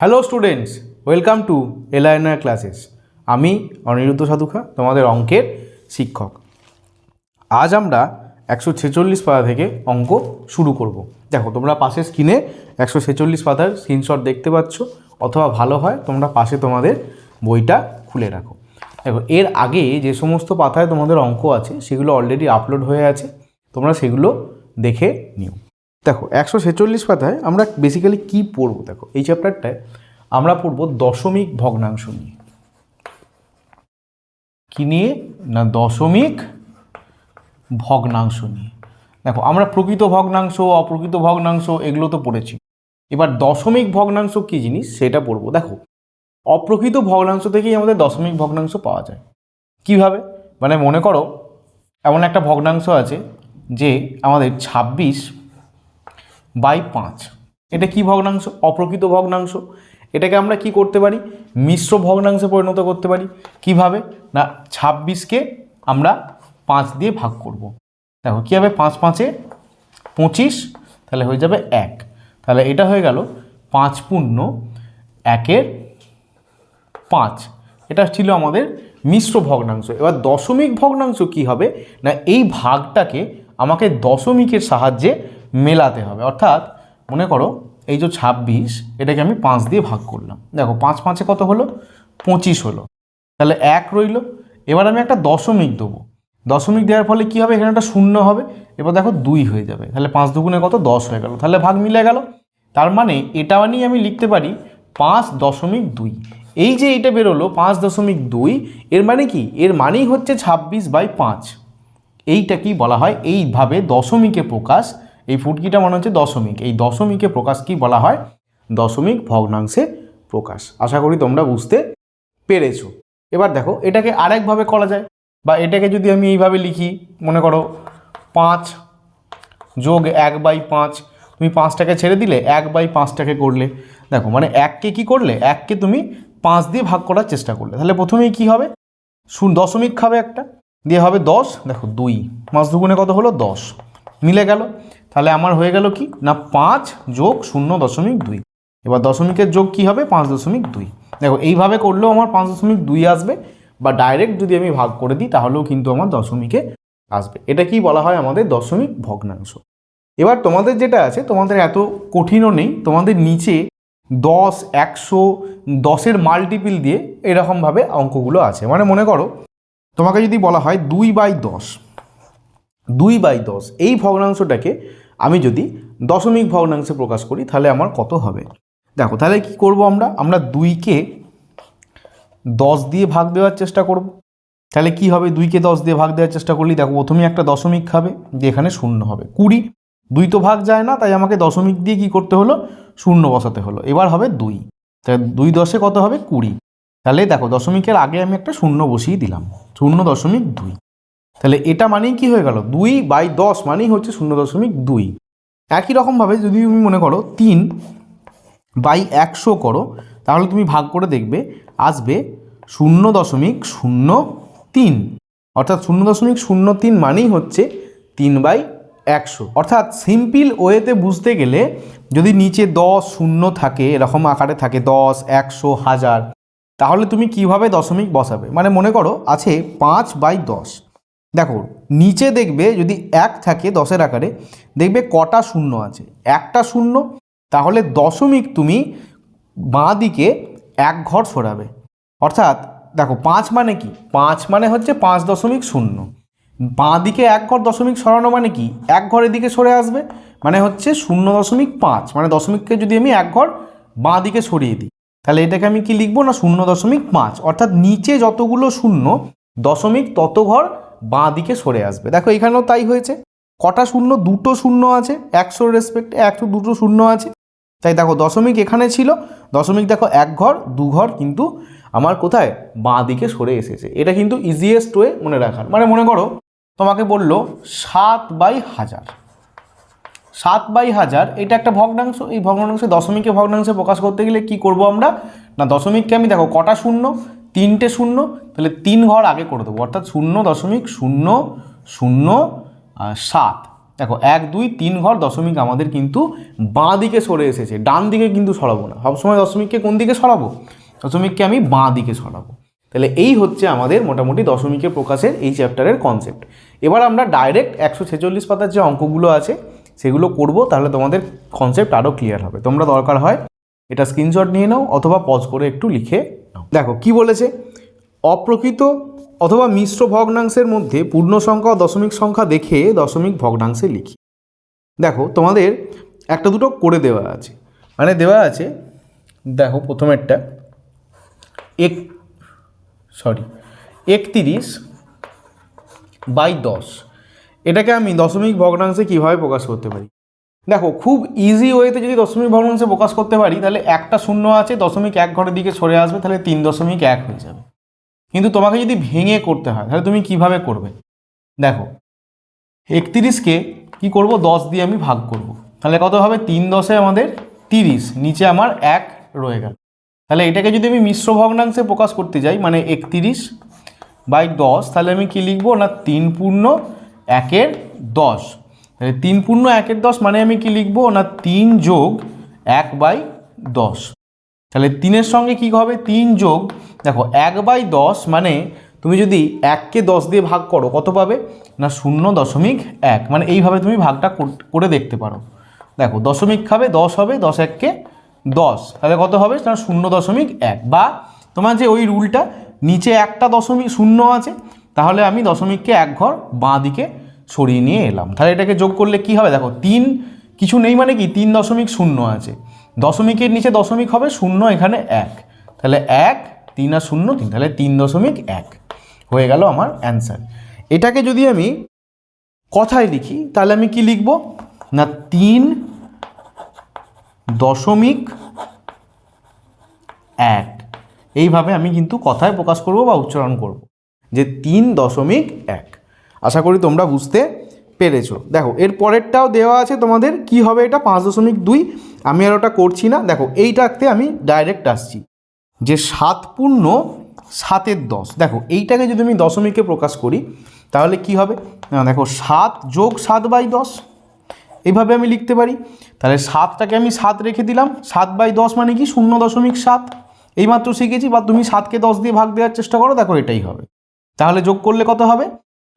Hello students welcome to LINR classes আমি অনিরুদ্ধ সাধুখা, তোমাদের অঙ্কের শিক্ষক। আজ আমরা একশো ছেচল্লিশ পাতা থেকে অঙ্ক শুরু করব। দেখো, তোমরা পাশে স্ক্রিনে একশো ছেচল্লিশ পাতার স্ক্রিনশট দেখতে পাচ্ছ, অথবা ভালো হয়, তোমরা পাশে তোমাদের বইটা খুলে রাখো। দেখো, এর আগে যে সমস্ত পাতায় তোমাদের অঙ্ক আছে, সেগুলো অলরেডি আপলোড হয়ে আছে, তোমরা সেগুলো দেখে নিও। দেখো, একশো ছেচল্লিশ পাতায় আমরা বেসিক্যালি কি পড়ব? দেখো, এই চ্যাপ্টারটায় আমরা পড়ব দশমিক ভগ্নাংশ নিয়ে। কি নিয়ে? না, দশমিক ভগ্নাংশ নিয়ে। দেখো, আমরা প্রকৃত ভগ্নাংশ, অপ্রকৃত ভগ্নাংশ, এগুলো তো পড়েছি। এবার দশমিক ভগ্নাংশ কী জিনিস? সেটা পড়ব। দেখো, অপ্রকৃত ভগ্নাংশ থেকেই আমাদের দশমিক ভগ্নাংশ পাওয়া যায়। কীভাবে? মানে মনে করো, এমন একটা ভগ্নাংশ আছে যে আমাদের ছাব্বিশ বাই পাঁচ। এটা কি ভগ্নাংশ? অপ্রকৃত ভগ্নাংশ। এটাকে আমরা কি করতে পারি? মিশ্র ভগ্নাংশে পরিণত করতে পারি। কীভাবে? না, ছাব্বিশকে আমরা পাঁচ দিয়ে ভাগ করব। দেখো, কী হবে? পাঁচ পাঁচে পঁচিশ, তাহলে হয়ে যাবে এক। তাহলে এটা হয়ে গেল পাঁচ পূর্ণ একের পাঁচ। এটা ছিল আমাদের মিশ্র ভগ্নাংশ। এবার দশমিক ভগ্নাংশ কি হবে? না, এই ভাগটাকে আমাকে দশমিকের সাহায্যে মেলাতে হবে। অর্থাৎ মনে করো এই যে ছাব্বিশ, এটাকে আমি পাঁচ দিয়ে ভাগ করলাম। দেখো, পাঁচ পাঁচে কত হলো? পঁচিশ হলো। তাহলে এক রইল। এবার আমি একটা দশমিক দেবো। দশমিক দেওয়ার ফলে কী হবে? এখানে একটা শূন্য হবে। এবার দেখো দুই হয়ে যাবে। তাহলে পাঁচ দুগুণে কত? দশ হয়ে গেল। তাহলে ভাগ মিলে গেল। তার মানে এটা নিয়ে আমি লিখতে পারি পাঁচ দশমিক দুই। এই যে এটা বেরোলো, পাঁচ দশমিক দুই, এর মানে কি? এর মানেই হচ্ছে ছাব্বিশ বাই পাঁচ। এইটা কি বলা হয়? এইভাবে দশমিকে প্রকাশ এই ফুটকিটা মনে হচ্ছে দশমিক। এই দশমিকে প্রকাশ কি বলা হয়? দশমিক ভগ্নাংশে প্রকাশ। আশা করি তোমরা বুঝতে পেরেছ। এবার দেখো, এটাকে আরেকভাবে করা যায়। বা এটাকে যদি আমি এইভাবে লিখি, মনে করো পাঁচ যোগ এক বাই পাঁচ, তুমি পাঁচটাকে ছেড়ে দিলে এক বাই পাঁচটাকে করলে। দেখো মানে এককে কি করলে? এককে তুমি পাঁচ দিয়ে ভাগ করার চেষ্টা করলে। তাহলে প্রথমেই কি হবে? শূন্য, দশমিক খাবে একটা। দিয়ে হবে দশ, দেখো দুই। পাঁচ দুগুণে কত হলো? দশ। মিলে গেল। তাহলে আমার হয়ে গেল কি? না, পাঁচ যোগ শূন্য দশমিক দুই। এবার দশমিকের যোগ কি হবে? পাঁচ দশমিক দুই। দেখো, এইভাবে করলেও আমার পাঁচ দশমিক দুই আসবে বা ডাইরেক্ট যদি আমি ভাগ করে দিই, তাহলেও কিন্তু আমার দশমিকে আসবে। এটা কি বলা হয় আমাদের দশমিক ভগ্নাংশ? এবার তোমাদের যেটা আছে, তোমাদের এত কঠিনও নেই। তোমাদের নিচে দশ, একশো, দশের মাল্টিপিল দিয়ে এরকমভাবে অঙ্কগুলো আছে। মানে মনে করো, তোমাকে যদি বলা হয় দুই বাই দশ, দুই বাই দশ, এই ভগ্নাংশটাকে আমি যদি দশমিক ভগ্নাংশে প্রকাশ করি, তাহলে আমার কত হবে? দেখো, তাহলে কি করব আমরা? আমরা দুইকে দশ দিয়ে ভাগ দেওয়ার চেষ্টা করব। তাহলে কি হবে? দুইকে দশ দিয়ে ভাগ দেওয়ার চেষ্টা করলে, দেখো, প্রথমেই একটা দশমিক খাবে, যে এখানে শূন্য হবে। কুড়ি, দুই তো ভাগ যায় না, তাই আমাকে দশমিক দিয়ে কি করতে হলো? শূন্য বসাতে হলো। এবার হবে দুই। তাহলে দুই দশে কত হবে? কুড়ি। তাহলে দেখো, দশমিকের আগে আমি একটা শূন্য বসিয়ে দিলাম। শূন্য দশমিক দুই। তাহলে এটা মানেই কি হয়ে গেল? দুই বাই দশ মানেই হচ্ছে শূন্য দশমিক দুই। একই রকমভাবে যদি তুমি মনে করো তিন বাই একশো করো, তাহলে তুমি ভাগ করে দেখবে, আসবে শূন্য দশমিক শূন্য তিন। অর্থাৎ শূন্য দশমিক শূন্য তিন মানেই হচ্ছে তিন বাই একশো। অর্থাৎ সিম্পল ওয়েতে বুঝতে গেলে যদি নিচে দশ শূন্য থাকে, এরকম আকারে থাকে দশ, একশো, হাজার, তাহলে তুমি কীভাবে দশমিক বসাবে? মানে মনে করো আছে পাঁচ বাই দশ। দেখো, নিচে দেখবে যদি এক থাকে দশের আকারে, দেখবে কটা শূন্য আছে। একটা শূন্য, তাহলে দশমিক তুমি বাঁ দিকে এক ঘর সরাবে। অর্থাৎ, দেখো, পাঁচ মানে কি? পাঁচ মানে হচ্ছে পাঁচ দশমিক শূন্য। বাঁ দিকে এক ঘর দশমিক সরানো মানে কি? এক ঘরের দিকে সরে আসবে মানে হচ্ছে শূন্য দশমিক পাঁচ। মানে দশমিককে যদি আমি এক ঘর বাঁ দিকে সরিয়ে দিই, তাহলে এটাকে আমি কি লিখব? না, শূন্য দশমিক পাঁচ। অর্থাৎ নিচে যতগুলো শূন্য, দশমিক তত ঘর বাঁ দিকে সরে আসবে। দেখো এখানেও তাই হয়েছে। কটা শূন্য? দুটো শূন্য আছে। একশোর রেসপেক্টে একশো, দুটো শূন্য আছে। তাই দেখো দশমিক এখানে ছিল। দশমিক দেখো এক ঘর, দু ঘর কিন্তু আমার কোথায়? বাঁ দিকে সরে এসেছে। এটা কিন্তু ইজিয়েস্ট ওয়ে মনে রাখার। মানে মনে করো, তোমাকে বলল সাত বাই হাজার। সাত বাই হাজার, এটা একটা ভগ্নাংশ। এই ভগ্নাংশে দশমিকে ভগ্নাংশে প্রকাশ করতে গেলে কি করব আমরা? না, দশমিককে আমি দেখো, কটা শূন্য? তিনটে শূন্য, তাহলে তিন ঘর আগে করে দেবো, অর্থাৎ শূন্য দশমিক শূন্য শূন্য সাত। দেখো, এক, দুই, তিন ঘর দশমিক আমাদের কিন্তু বাঁ দিকে সরে এসেছে, ডান দিকে কিন্তু সরাবো না। সবসময় দশমিককে কোন দিকে সরাবো? দশমিককে আমি বাঁ দিকে সরাবো। তাহলে এই হচ্ছে আমাদের মোটামুটি দশমিকের প্রকাশের এই চ্যাপ্টারের কনসেপ্ট এবার আমরা ডাইরেক্ট একশো ছেচল্লিশ পাতার যে অঙ্কগুলো আছে, সেগুলো করব, তাহলে তোমাদের কনসেপ্ট আরও ক্লিয়ার হবে। তোমরা দরকার হয় এটা স্ক্রিনশট নিয়ে নাও, অথবা পজ করে একটু লিখে দেখো, কি বলেছে? অপ্রকৃত অথবা মিশ্র ভগ্নাংশের মধ্যে পূর্ণ সংখ্যা দশমিক সংখ্যা দেখে দশমিক ভগ্নাংশে লিখি। দেখো, তোমাদের একটা দুটো করে দেওয়া আছে। মানে দেওয়া আছে, দেখো প্রথমেরটা, এক সরি একতিরিশ বাই দশ। এটাকে আমি দশমিক ভগ্নাংশে কীভাবে প্রকাশ করতে পারি? দেখো, খুব ইজি ওয়েতে যদি দশমিক ভগ্নাংশে প্রকাশ করতে পারি, তাহলে একটা শূন্য আছে, দশমিক এক ঘরের দিকে সরে আসবে, তাহলে তিন দশমিক এক হয়ে যাবে। কিন্তু তোমাকে যদি ভেঙে করতে হয়, তাহলে তুমি কীভাবে করবে? দেখো, একতিরিশকে কি করব? দশ দিয়ে আমি ভাগ করব। তাহলে কত হবে? তিন দশে আমাদের তিরিশ, নিচে আমার এক রয়ে গেল। তাহলে এটাকে যদি আমি মিশ্র ভগ্নাংশে প্রকাশ করতে যাই মানে একতিরিশ বাই দশ, তাহলে আমি কি লিখব? না, তিন পূর্ণ একের দশ। তাহলে তিন পূর্ণ একের দশ মানে আমি কি লিখব? না, তিন যোগ এক বাই দশ। তাহলে তিনের সঙ্গে কি হবে? তিন যোগ, দেখো, এক বাই দশ মানে তুমি যদি এককে দশ দিয়ে ভাগ করো, কত পাবে? না, শূন্য দশমিক এক। মানে এইভাবে তুমি ভাগটা কর- করে দেখতে পারো। দেখো, দশমিক খাবে, দশ হবে, দশ এককে দশ। তাহলে কত হবে? না, শূন্য দশমিক এক। বা তোমার যে ওই রুলটা, নিচে একটা দশমিক, শূন্য আছে, তাহলে আমি দশমিককে এক ঘর বাঁ দিকে সরিয়ে নিয়ে এলাম। তাহলে এটাকে যোগ করলে কি হবে? দেখো, তিন কিছু নেই মানে কি? তিন দশমিক শূন্য আছে। দশমিকের নিচে দশমিক হবে, শূন্য এখানে এক। তাহলে এক, তিন আর শূন্য, তিন। তাহলে তিন দশমিক এক। হয়ে গেল আমার অ্যান্সার। এটাকে যদি আমি কথায় লিখি, তাহলে আমি কি লিখব? না, তিন দশমিক এক। এইভাবে আমি কিন্তু কথায় প্রকাশ করব বা উচ্চারণ করব যে তিন দশমিক এক। আশা করি তোমরা বুঝতে পেরেছ। দেখো, এর পরেরটাও দেওয়া আছে তোমাদের, কি হবে এটা? পাঁচ দশমিক দুই। আমি আর ওটা করছি না। দেখো, এইটাতে আমি ডাইরেক্ট আসছি। যে সাত পূর্ণ সাতের দশ। দেখো, এইটাকে যদি আমি দশমিকে প্রকাশ করি, তাহলে কি হবে? দেখো, সাত যোগ সাত বাই দশ। এইভাবে আমি লিখতে পারি। তাহলে সাতটাকে আমি সাত রেখে দিলাম। সাত বাই দশ মানে কি? শূন্য দশমিক সাত। এইমাত্র শিখেছি, বা তুমি সাতকে দশ দিয়ে ভাগ দেওয়ার চেষ্টা করো, দেখো এটাই হবে। তাহলে যোগ করলে কত হবে?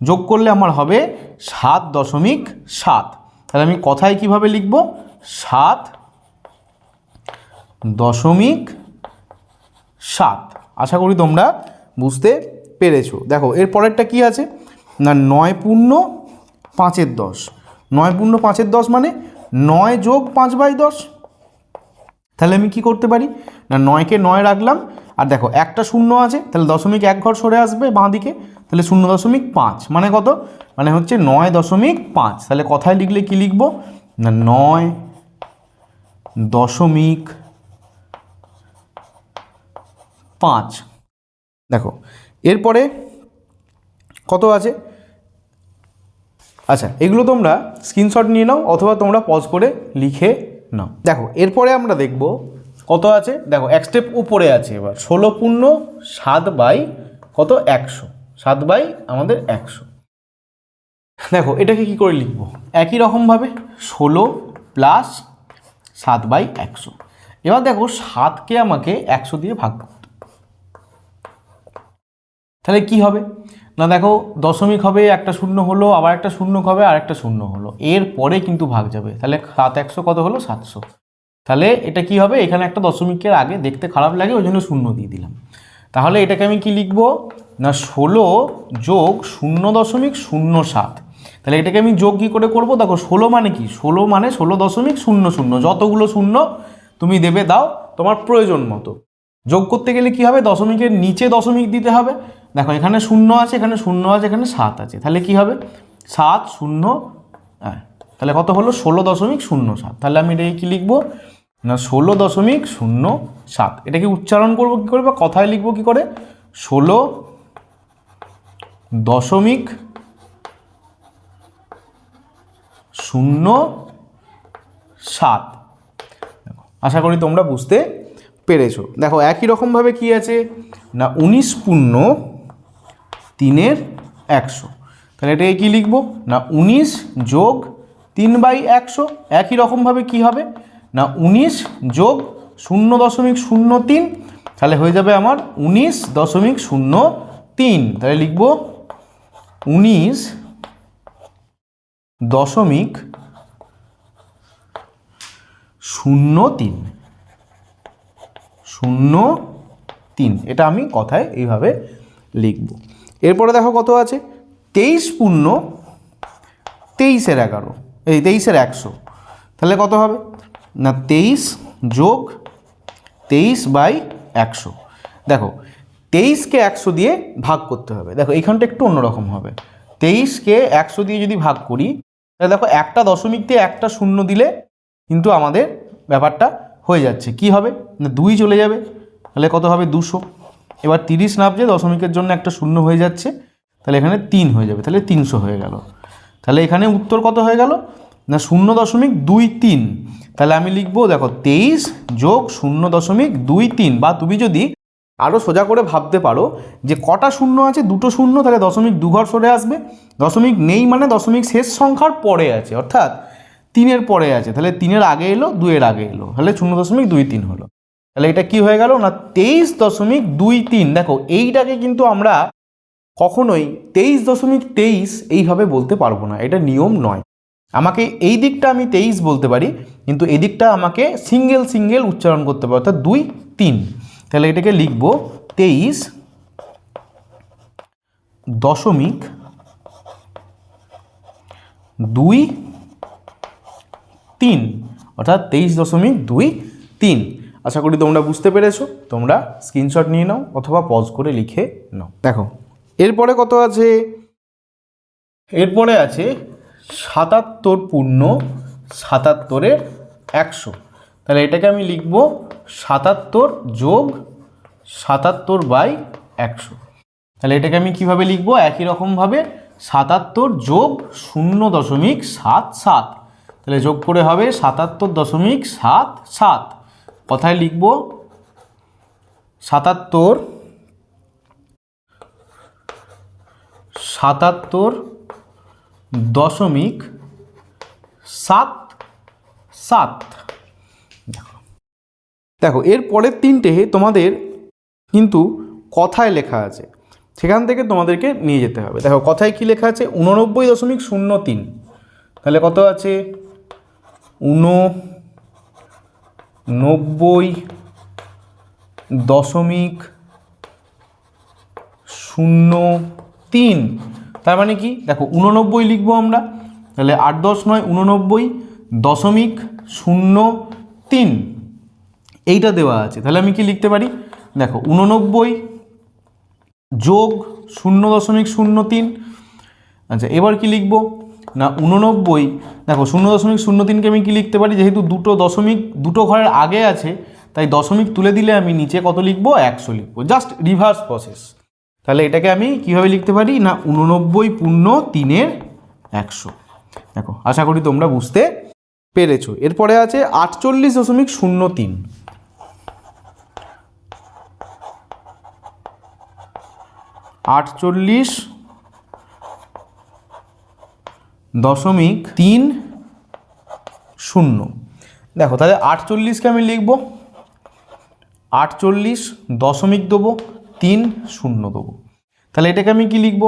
যোগ করলে আমার হবে সাত দশমিক সাত। তাহলে আমি কথায় কীভাবে লিখব? সাত দশমিক সাত। আশা করি তোমরা বুঝতে পেরেছ। দেখো, এর পরেরটা কি আছে? না, নয় পূর্ণ পাঁচের দশ। নয় পূর্ণ পাঁচের দশ মানে নয় যোগ পাঁচ বাই দশ। তাহলে আমি কি করতে পারি? না, নয়কে নয় রাখলাম আর দেখো, একটা শূন্য আছে, তাহলে দশমিক এক ঘর সরে আসবে বাঁ দিকে তাহলে শূন্য দশমিক পাঁচ মানে কত? মানে হচ্ছে নয় দশমিক পাঁচ। তাহলে কথায় লিখলে কি লিখব? না, নয় দশমিক পাঁচ। দেখো, এরপরে কত আছে? আচ্ছা এগুলো তোমরা স্ক্রিনশট নিয়ে নাও, অথবা তোমরা পজ করে লিখে নাও। দেখো, এরপরে আমরা দেখব কত আছে? দেখো, এক স্টেপ উপরে আছে এবার। ষোলো পূর্ণ সাত বাই কত? একশো। সাত বাই আমাদের একশো। দেখো, এটাকে কি করে লিখব? একই রকমভাবে ষোলো প্লাস সাত বাই একশো। এবার দেখো, সাতকে আমাকে একশো দিয়ে ভাগ করতে তাহলে কি হবে? না, দেখো, দশমিক হবে, একটা শূন্য হলো, আবার একটা শূন্য হবে আর একটা শূন্য হলো। এর পরে কিন্তু ভাগ যাবে। তাহলে সাত একশো কত হলো? সাতশো। তাহলে এটা কি হবে? এখানে একটা দশমিকের আগে দেখতে খারাপ লাগে, ওই জন্য শূন্য দিয়ে দিলাম। তাহলে এটাকে আমি কি লিখব? না, ষোলো যোগ শূন্য দশমিক শূন্য সাত। তাহলে এটাকে আমি যোগ কী করে করব? দেখো, ষোলো মানে কি? ষোলো মানে ষোলো দশমিক শূন্য শূন্য। যতগুলো শূন্য তুমি দেবে, দাও তোমার প্রয়োজন মতো। যোগ করতে গেলে কি হবে? দশমিকের নিচে দশমিক দিতে হবে। দেখো, এখানে শূন্য আছে, এখানে শূন্য আছে, এখানে সাত আছে। তাহলে কি হবে? সাত শূন্য হ্যাঁ তাহলে কত হলো? ষোলো দশমিক শূন্য সাত। তাহলে আমি এটাকে কী লিখব? না, ষোলো দশমিক শূন্য সাত। এটাকে উচ্চারণ করব কী করে বা কথায় লিখব কী করে? ষোলো দশমিক শূন্য সাত। আশা করি তোমরা বুঝতে পেরেছ। দেখো, একই রকমভাবে কি আছে? না, উনিশ পূর্ণ তিনের একশো। তাহলে এটাকে কী লিখব? না, উনিশ যোগ তিন বাই একশো, একই রকমভাবে কি হবে? না, উনিশ যোগ শূন্য দশমিক শূন্য তিন, তাহলে হয়ে যাবে আমার উনিশ দশমিক শূন্য তিন। তাহলে লিখব উনিশ দশমিক শূন্য তিন। শূন্য তিন, এটা আমি কথায় এইভাবে লিখব। এরপরে দেখো কত আছে? তেইশ পূর্ণ তেইশের এগারো। এই তেইশের একশো। তাহলে কত হবে? না, তেইশ যোগ তেইশ বাই একশো। দেখো, তেইশকে একশো দিয়ে ভাগ করতে হবে। দেখো এখানটা একটু অন্যরকম হবে। তেইশকে একশো দিয়ে যদি ভাগ করি, তাহলে দেখো, একটা দশমিক দিয়ে একটা শূন্য দিলে কিন্তু আমাদের ব্যাপারটা হয়ে যাচ্ছে। কি হবে? না, দুই চলে যাবে। তাহলে কত হবে? দুশো। এবার তিরিশ নাবছে দশমিকের জন্য একটা শূন্য হয়ে যাচ্ছে। তাহলে এখানে তিন হয়ে যাবে। তাহলে তিনশো হয়ে গেল। তাহলে এখানে উত্তর কত হয়ে গেল? না, শূন্য দশমিক দুই তিন। তাহলে আমি লিখব, দেখো, তেইশ যোগ শূন্য দশমিক দুই তিন, বা তুমি যদি আরও সোজা করে ভাবতে পারো যে কটা শূন্য আছে, দুটো শূন্য, তাহলে দশমিক দুঘর সরে আসবে। দশমিক নেই মানে দশমিক শেষ সংখ্যার পরে আছে, অর্থাৎ তিনের পরে আছে। তাহলে তিনের আগে এলো দুয়ের আগে এলো, তাহলে শূন্য দশমিক দুই তিন হলো। তাহলে এটা কি হয়ে গেল? না, তেইশ দশমিক দুই তিন। দেখো, এইটাকে কিন্তু আমরা কখনোই তেইশ দশমিক তেইশ এইভাবে বলতে পারব না, এটা নিয়ম নয়। আমাকে এই দিকটা আমি তেইশ বলতে পারি, কিন্তু এদিকটা আমাকে সিঙ্গেল সিঙ্গেল উচ্চারণ করতে পারি, অর্থাৎ দুই, তিন। তাহলে এটাকে লিখব, তেইশ দশমিক দুই, তিন। অর্থাৎ তেইশ দশমিক দুই, তিন। আশা করি তোমরা বুঝতে পেরেছ, তোমরা স্ক্রিনশট নিয়ে নাও অথবা পজ করে লিখে নাও। দেখো এরপরে কত আছে? এরপরে আছে সাতাত্তর পূর্ণ সাতাত্তরের একশো। তাহলে এটাকে আমি লিখব সাতাত্তর যোগ সাতাত্তর বাই একশো। তাহলে এটাকে আমি কীভাবে লিখব? একই রকমভাবে সাতাত্তর যোগ শূন্য দশমিক সাত সাত। তাহলে যোগ করে হবে সাতাত্তর দশমিক সাত সাত। কথায় লিখব সাতাত্তর সাতাত্তর দশমিক সাত সাত। দেখো, এর পরের তিনটে তোমাদের কিন্তু কথায় লেখা আছে। সেখান থেকে তোমাদেরকে নিয়ে যেতে হবে। দেখো, কথায় কি লেখা আছে? উননব্বই দশমিক শূন্য তিন। তাহলে কত আছে? উননব্বই দশমিক শূন্য তিন। তার মানে কি? দেখো উননব্বই লিখব আমরা। তাহলে আট দশ নয় উননব্বই দশমিক শূন্য তিন। এইটা দেওয়া আছে। তাহলে আমি কি লিখতে পারি? দেখো উননব্বই যোগ শূন্য দশমিক শূন্য তিন। আচ্ছা এবার কি লিখব? না উননব্বই দেখো, শূন্য দশমিক শূন্য তিনকে আমি কি লিখতে পারি? যেহেতু দুটো দশমিক, দুটো ঘরের আগে আছে, তাই দশমিক তুলে দিলে আমি নিচে কত লিখব? একশো লিখব। Just reverse process. তাহলে এটাকে আমি কীভাবে লিখতে পারি? না, উননব্বই পূর্ণ তিনের একশো। দেখো, আশা করি তোমরা বুঝতে পেরেছ। এরপরে আছে আটচল্লিশ দশমিক শূন্য তিন। আটচল্লিশ দশমিক তিন শূন্য। দেখো, তাহলে আটচল্লিশকে আমি লিখব। আটচল্লিশ দশমিক দেবো। তিন শূন্য দেবো। তাহলে এটাকে আমি কি লিখব?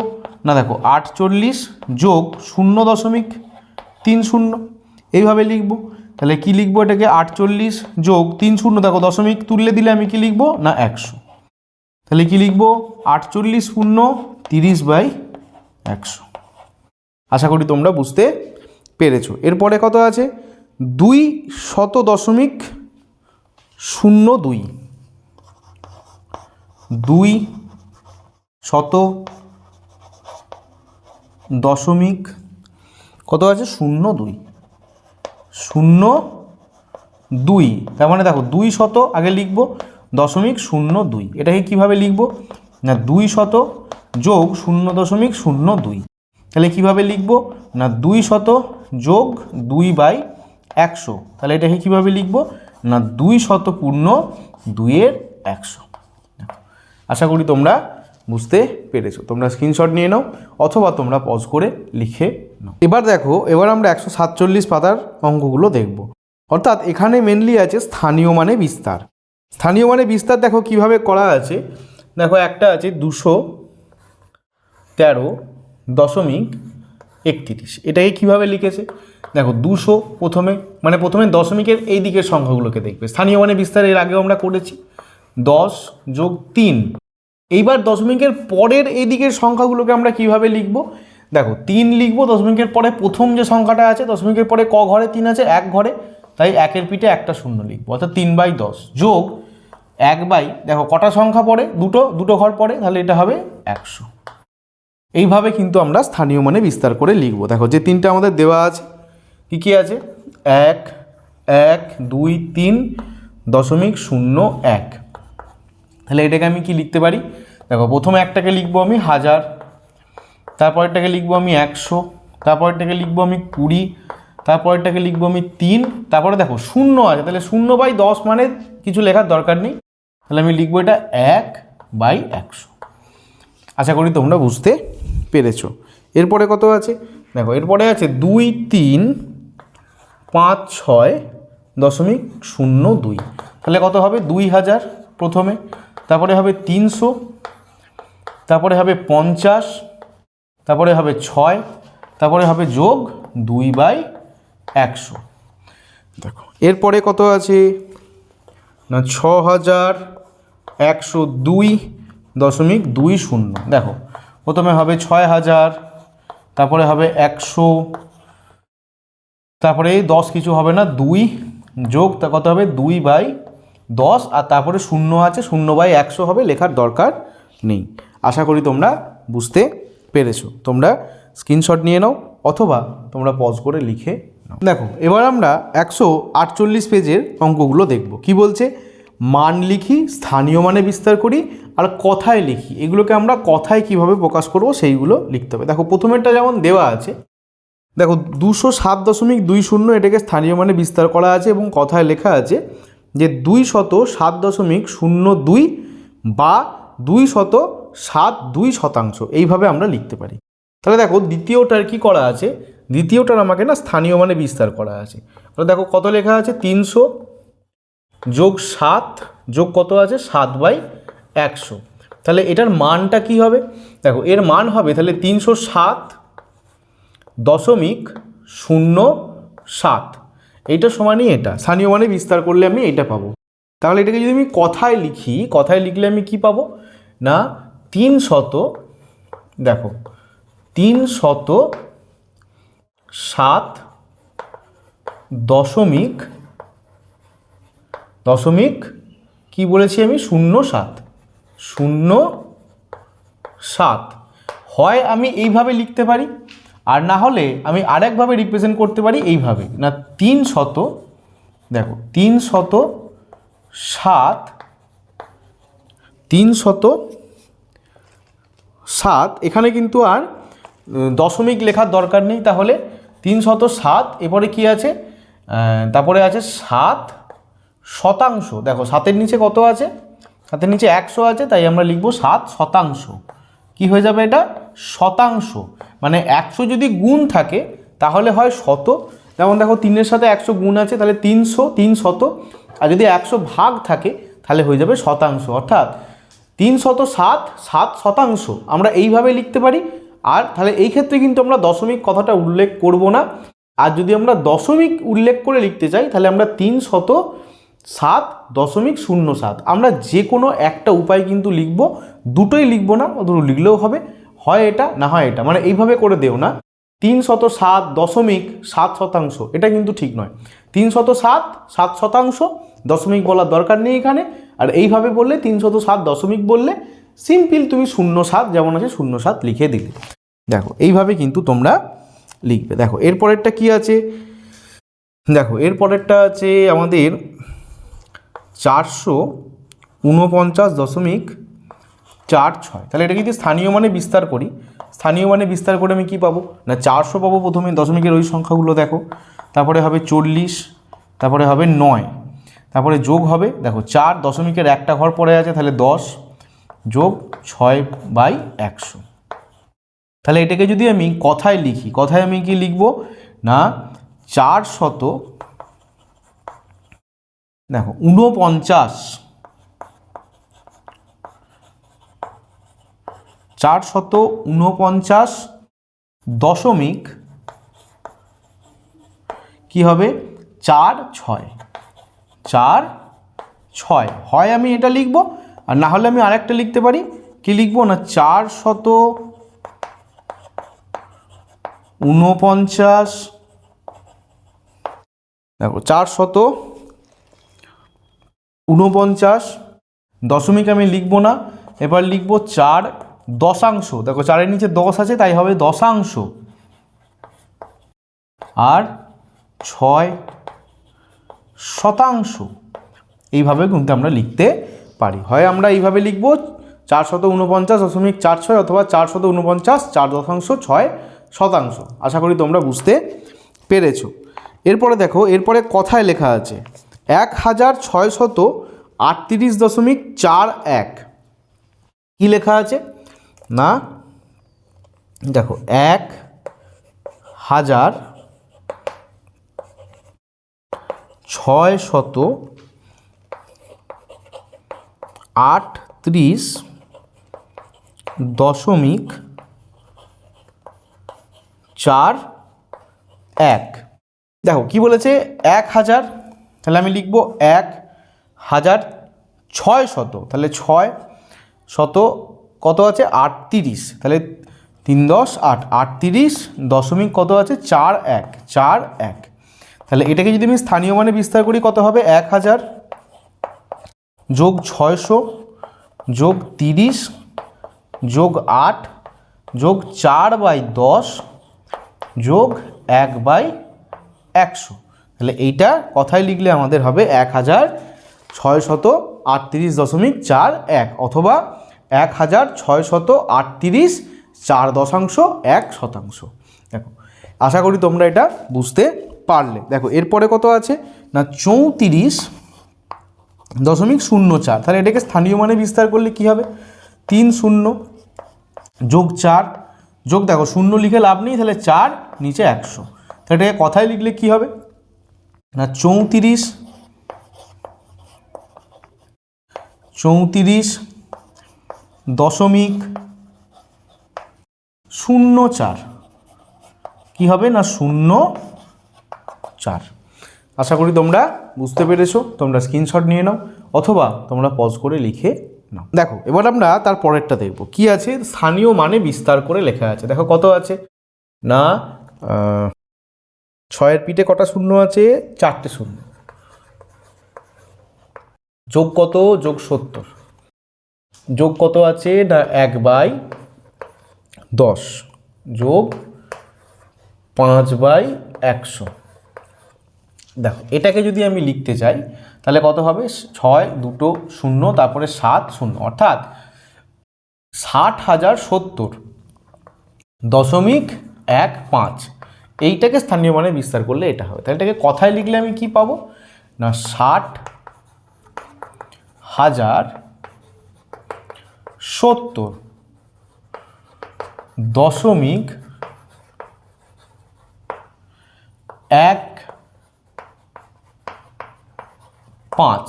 না দেখো আটচল্লিশ যোগ শূন্য দশমিক তিন শূন্য, এইভাবে লিখব। তাহলে কি লিখব এটাকে? আটচল্লিশ যোগ তিন শূন্য, দেখো দশমিক তুললে দিলে আমি কি লিখব? না, একশো। তাহলে কি লিখব? আটচল্লিশ শূন্য তিরিশ বাই একশো। আশা করি তোমরা বুঝতে পেরেছ। এরপরে কত আছে? দুই শত দশমিক শূন্য দুই। দুই শত দশমিক কত আছে? শূন্য দুই। শূন্য দুই। তার মানে দেখো, দুই শত আগে লিখব, দশমিক শূন্য দুই। এটাকে কীভাবে লিখব? না, দুই শত যোগ শূন্য দশমিক শূন্য দুই। তাহলে কীভাবে লিখব? না, দুই শত যোগ দুই বাই একশো। তাহলে এটাকে কীভাবে লিখব? না, দুই শত পূর্ণ দুইয়ের একশো। আশা করি তোমরা বুঝতে পেরেছ। তোমরা স্ক্রিনশট নিয়ে নাও অথবা তোমরা পজ করে লিখে নাও। এবার দেখো, এবার আমরা একশো সাতচল্লিশ পাতার অঙ্কগুলো দেখব। অর্থাৎ এখানে মেনলি আছে স্থানীয় মানে বিস্তার। স্থানীয় মানে বিস্তার দেখো কীভাবে করা আছে। দেখো একটা আছে দুশো তেরো দশমিক একত্রিশ। এটাকে কীভাবে লিখেছে? দেখো দুশো প্রথমে মানে প্রথমে দশমিকের এই দিকের সংখ্যাগুলোকে দেখবে। স্থানীয় মানে বিস্তার এর আগেও আমরা করেছি। দশ যোগ তিন। এইবার দশমিকের পরের এই দিকের সংখ্যাগুলোকে আমরা কীভাবে লিখব? দেখো, তিন লিখব, দশমিকের পরে প্রথম যে সংখ্যাটা আছে, দশমিকের পরে ক ঘরে তিন আছে, এক ঘরে। তাই একের পিঠে একটা শূন্য লিখব, অর্থাৎ তিন বাই দশ। যোগ এক বাই, দেখো, কটা সংখ্যা পড়ে? দুটো দুটো ঘর পড়ে, তাহলে এটা হবে একশো। এইভাবে কিন্তু আমরা স্থানীয় মানে বিস্তার করে লিখব। দেখো, যে তিনটা আমাদের দেওয়া আছে, কী কী আছে? এক এক, দুই, তিন, দশমিক শূন্য, এক। তাহলে এটাকে আমি কি লিখতে পারি? দেখো, প্রথমে একটাকে লিখব আমি হাজার, তারপরেরটাকে লিখব আমি একশো, তারপরেরটাকে লিখব আমি কুড়ি, তারপরেরটাকে লিখব আমি তিন, তারপরে দেখো, শূন্য আছে, তাহলে শূন্য বাই দশ মানে কিছু লেখার দরকার নেই। তাহলে আমি লিখব এটা এক বাই একশো। আশা করি তোমরা বুঝতে পেরেছ। এরপরে কত আছে? দেখো, এরপরে আছে দুই তিন পাঁচ ছয় দশমিক শূন্য দুই। তাহলে কত হবে? দুই হাজার প্রথমে, তারপরে হবে তিনশো তারপরে হবে পঞ্চাশ, তারপরে হবে ছয়, তারপরে হবে যোগ দুই বাই একশো। দেখো, এরপরে কত আছে? না ছ হাজার একশো দুই দশমিক দুই শূন্য। দেখো, প্রথমে হবে ছয় হাজার তারপরে হবে একশো, তারপরে দশ কিছু হবে না, দুই যোগ, তা কত হবে? দুই বাই দশ, আর তারপরে শূন্য আছে, শূন্য বাই একশো হবে, লেখার দরকার নেই। আশা করি তোমরা বুঝতে পেরেছ। তোমরা স্ক্রিনশট নিয়ে নাও অথবা তোমরা পজ করে লিখে নাও। দেখো, এবার আমরা একশো আটচল্লিশ পেজের অঙ্কগুলো দেখব। কি বলছে? মান লিখি, স্থানীয় মানে বিস্তার করি, আর কথায় লিখি। এগুলোকে আমরা কথায় কীভাবে প্রকাশ করব সেইগুলো লিখতে হবে। দেখো, প্রথমেরটা যেমন দেওয়া আছে, দেখো, দুশো সাত দশমিক দুই শূন্য এটাকে স্থানীয় মানে বিস্তার করা আছে এবং কথায় লেখা আছে যে দুই শত সাত দশমিক শূন্য দুই বা দুই শত সাত দুই শতাংশ, এইভাবে আমরা লিখতে পারি। তাহলে দেখো দ্বিতীয়টার কি করা আছে? দ্বিতীয়টার আমাকে না স্থানীয় মানে বিস্তার করা আছে। তাহলে দেখো কত লেখা আছে? তিনশো যোগ সাত যোগ কত আছে? সাত বাই একশো। তাহলে এটার মানটা কি হবে? দেখো এর মান হবে তাহলে তিনশো সাত দশমিক শূন্য সাত। এইটা সমানই এটা। স্থানীয় মানে বিস্তার করলে আমি এটা পাবো। তাহলে এটাকে যদি আমি কথায় লিখি, কথায় লিখলে আমি কি পাবো? না তিন শত, দেখো, তিন শত সাত দশমিক দশমিক কি বলেছি আমি? শূন্য সাত শূন্য সাত। হয় আমি এইভাবে লিখতে পারি, আর না হলে আমি আরেকভাবে রিপ্রেজেন্ট করতে পারি এইভাবে। না, তিন শত, দেখো, তিন শত সাত, তিন শত সাত, এখানে কিন্তু আর দশমিক লেখার দরকার নেই, তাহলে তিন শত সাত, এরপরে কি আছে? তারপরে আছে সাত শতাংশ। দেখো, সাতের নিচে কত আছে? সাতের নিচে একশো আছে, তাই আমরা লিখব সাত শতাংশ। কি হয়ে যাবে এটা? শতাংশ। মানে একশো যদি গুণ থাকে, তাহলে হয় শত। যেমন দেখো, তিনের সাথে একশো গুণ আছে, তাহলে তিনশো, তিন শত। আর যদি একশো ভাগ থাকে, তাহলে হয়ে যাবে শতাংশ। অর্থাৎ তিন শত সাত সাত শতাংশ। আমরা এইভাবে লিখতে পারি। আর তাহলে এই ক্ষেত্রে কিন্তু আমরা দশমিক কথাটা উল্লেখ করব না। আর যদি আমরা দশমিক উল্লেখ করে লিখতে চাই, তাহলে আমরা তিন শত সাত, দশমিক শূন্য সাত। আমরা যে কোনো একটা উপায় কিন্তু লিখব। দুটোই লিখব না দুটো লিখলেও হবে। হয় এটা না হয় এটা। মানে এইভাবে করে দেও না। তিন শত সাত, দশমিক সাত শতাংশ। এটা কিন্তু ঠিক নয়। তিন শত সাত সাত শতাংশ দশমিক বলার দরকার নেই এখানে। আর এইভাবে বললে তিন শত সাত দশমিক বললে সিম্পল তুমি শূন্য সাত যেমন আছে শূন্য সাত লিখে দিলে। দেখো, এইভাবে কিন্তু তোমরা লিখবে। দেখো, এরপরেরটা কি আছে? দেখো, এরপরেরটা আছে আমাদের চারশো ঊনপঞ্চাশ দশমিক চার ছয়। তাহলে এটা যদি স্থানীয় মানে বিস্তার করি, স্থানীয় মানে বিস্তার করে আমি কি পাবো? না, চারশো পাবো প্রথমে দশমিকের ওই সংখ্যাগুলো দেখো। তারপরে হবে চল্লিশ, তারপরে হবে নয়। তারপরে যোগ হবে, দেখো চার দশমিকের একটা ঘর পড়ে আছে, তাহলে দশ যোগ ছয় বাই একশো। তাহলে এটাকে যদি আমি কথায় লিখি, কথায় আমি কি লিখব? না, চার শত, দেখো ঊনপঞ্চাশ, চার শত ঊনপঞ্চাশ দশমিক কি হবে? চার ছয়। চার, ছয়। হয় আমি এটা লিখব, আর না হলে আমি আরেকটা লিখতে পারি। কি লিখব না? চার শত ঊনপঞ্চাশ। দেখো, চার শত ঊনপঞ্চাশ দশমিক আমি লিখব না। এবার লিখব চার দশাংশ। দেখো, চারের নিচে দশ আছে, তাই হবে দশাংশ। আর ছয় শতাংশ। এইভাবে কিন্তু আমরা লিখতে পারি। হয় আমরা এইভাবে লিখব চার শত উনপঞ্চাশ দশমিক চার ছয় অথবা চার শত উনপঞ্চাশ চার দশাংশ ছয় শতাংশ। আশা করি তোমরা বুঝতে পেরেছ। এরপরে দেখো, এরপরে কথায় লেখা আছে, এক হাজার ছয় শত আটত্রিশ দশমিক চার এক। কী লেখা আছে? না, দেখো, এক হাজার ছয় শত আটত্রিশ দশমিক চার এক। দেখো, কি বলেছে? এক হাজার, তাহলে আমি লিখব এক হাজার ছয় শত। তাহলে ছয় শত কত আছে? আটত্রিশ তাহলে তিন দশ আট। আটত্রিশ দশমিক কত আছে? চার এক। চার এক। তাহলে এটাকে যদি আমি স্থানীয় মানে বিস্তার করি, কত হবে? এক হাজার যোগ ছয়শো যোগ তিরিশ যোগ আট যোগ চার বাই দশ যোগ এক বাই একশো। তাহলে এইটা কথায় লিখলে আমাদের হবে এক হাজার ছয় শত আটত্রিশ দশমিক চার এক অথবা এক হাজার ছয় শত আটত্রিশ চার দশাংশ এক শতাংশ। দেখো, আশা করি তোমরা এটা বুঝতে পারলে। দেখো, এরপরে কত আছে? না, চৌত্রিশ দশমিক শূন্য চার। তাহলে এটাকে স্থানীয় মানে বিস্তার করলে কি হবে? তিন শূন্য যোগ চার। যোগ দেখো, শূন্য লিখে লাভ নেই, তাহলে চার, নিচে একশো। তাহলে এটাকে কথায় লিখলে কি হবে? না, চৌত্রিশ চৌত্রিশ দশমিক শূন্য চার। কি হবে? না, শূন্য চার। আশা করি তোমরা বুঝতে পেরেছ, তোমরা স্ক্রিনশট নিয়ে নাও, অথবা তোমরা পজ করে লিখে নাও। দেখো, এবার আমরা তার পরেরটা দেখব। কি আছে? স্থানীয় মানে বিস্তার করে লেখা আছে। দেখো কত আছে? না ছয়ের পিঠে কটা শূন্য আছে? চারটে শূন্য। যোগ কত? যোগ সত্তর। যোগ কত আছে? না, এক বাই দশ। যোগ পাঁচ বাই একশো। দেখো, এটাকে যদি আমি লিখতে চাই, তাহলে কত হবে? ছয়, দুটো, শূন্য, তারপরে সাত, শূন্য। অর্থাৎ ষাট হাজার সত্তর দশমিক এক পাঁচ। এইটাকে স্থানীয় মানে বিস্তার করলে এটা হবে। তাহলে এটাকে কথায় লিখলে আমি কি পাবো? না, ষাট হাজার সত্তর দশমিক এক পাঁচ।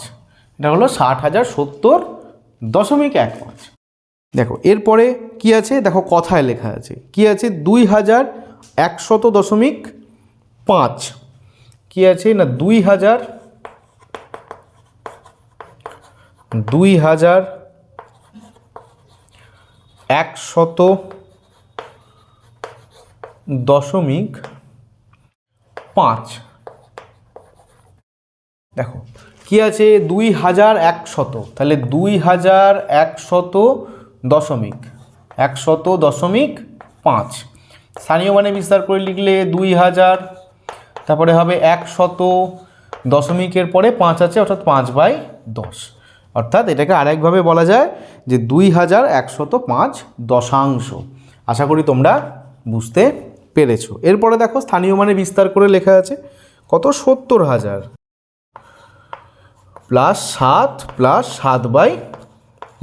এটা হলো ষাট হাজার সত্তর দশমিক এক পাঁচ। দেখো, এরপরে কি আছে? দেখো, কথায় লেখা আছে। কি আছে? দুই হাজার একশত দশমিক পাঁচ। কি আছে? না, দুই হাজার দুই হাজার একশত দশমিক পাঁচ। দেখো কি আছে? দুই হাজার একশত। তাহলে দুই হাজার একশত দশমিক। একশত দশমিক পাঁচ। স্থানীয় মানে বিস্তার করে লিখলে দুই হাজার, তারপরে হবে একশত দশমিকের পরে পাঁচ আছে, অর্থাৎ পাঁচ বাই দশ। অর্থাৎ এটাকে আরেকভাবে বলা যায় যে দুই হাজার একশত পাঁচ দশাংশ। আশা করি তোমরা বুঝতে পেরেছ। এরপরে দেখো, স্থানীয় মানে বিস্তার করে লেখা আছে। কত? সত্তর হাজার। প্লাস সাত প্লাস সাত বাই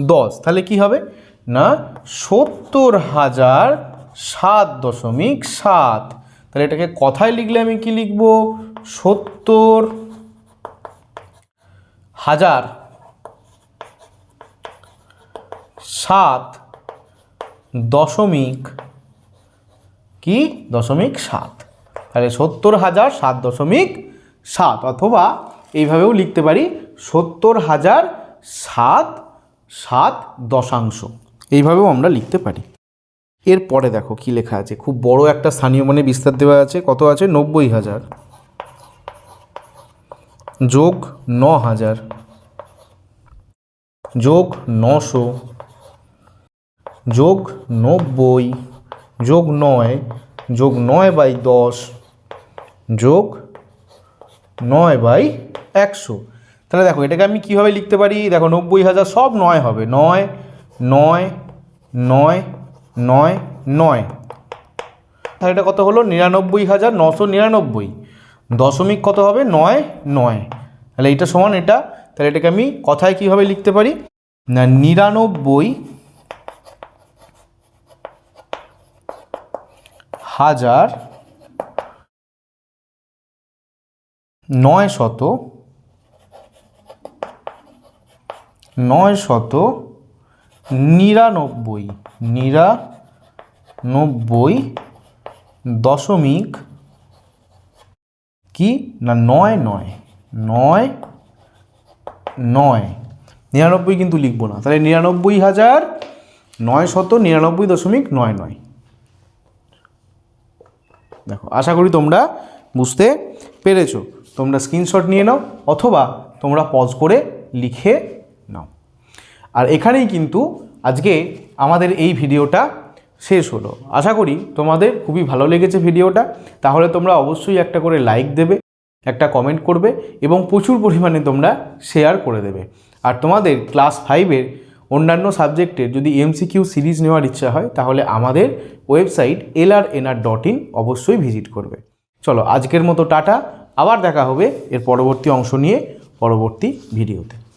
দশ। তাহলে কি হবে? না, সত্তর হাজার সাত দশমিক সাত। তাহলে এটাকে কথায় লিখলে আমি কি লিখব? সত্তর হাজার সাত দশমিক কি? দশমিক সাত। তাহলে সত্তর হাজার সাত দশমিক সাত। অথবা এইভাবেও লিখতে পারি। সত্তর হাজার সাত সাত দশাংশ। এইভাবেও আমরা লিখতে পারি। এরপরে দেখো কি লেখা আছে। খুব বড় একটা স্থানীয় মানে বিস্তার দেওয়া আছে। কত আছে? নব্বই হাজার। যোগ ন হাজার। যোগ নশো। যোগ নব্বই। যোগ নয়। যোগ নয় বাই দশ। যোগ নয় বাই একশো। তাহলে দেখো, এটাকে আমি কীভাবে লিখতে পারি? দেখো, নব্বই হাজার সব নয় হবে। নয় নয় নয় নয় নয়। তাহলে এটা কত হলো? নিরানব্বই হাজার নশো নিরানব্বই। দশমিক কত হবে? নয় নয়। তাহলে এটা সমান এটা। তাহলে এটাকে আমি কথায় কীভাবে লিখতে পারি? না, নিরানব্বই হাজার নয় শত নয় শত নিরানব্বই নিরানব্বই দশমিক কি? না, নয় নয় নয় নয়। নিরানব্বই কিন্তু লিখব না। তাহলে নিরানব্বই হাজার নয় শত নিরানব্বই দশমিক নয় নয়। দেখো, আশা করি তোমরা বুঝতে পেরেছ। তোমরা স্ক্রিনশট নিয়ে নাও, অথবা তোমরা পজ করে লিখে নাও। আর এখানেই কিন্তু আজকে আমাদের এই ভিডিওটা শেষ হলো। আশা করি তোমাদের খুবই ভালো লেগেছে ভিডিওটা। তাহলে তোমরা অবশ্যই একটা করে লাইক দেবে, একটা কমেন্ট করবে এবং প্রচুর পরিমাণে তোমরা শেয়ার করে দেবে। আর তোমাদের ক্লাস ফাইভের অন্যান্য সাবজেক্টের যদি এমসিকিউ সিরিজ নেওয়ার ইচ্ছা হয়, তাহলে আমাদের website L R NR dot in অবশ্যই ভিজিট করবে। চলো, আজকের মতো টাটা। আবার দেখা হবে এর পরবর্তী অংশ নিয়ে পরবর্তী ভিডিওতে।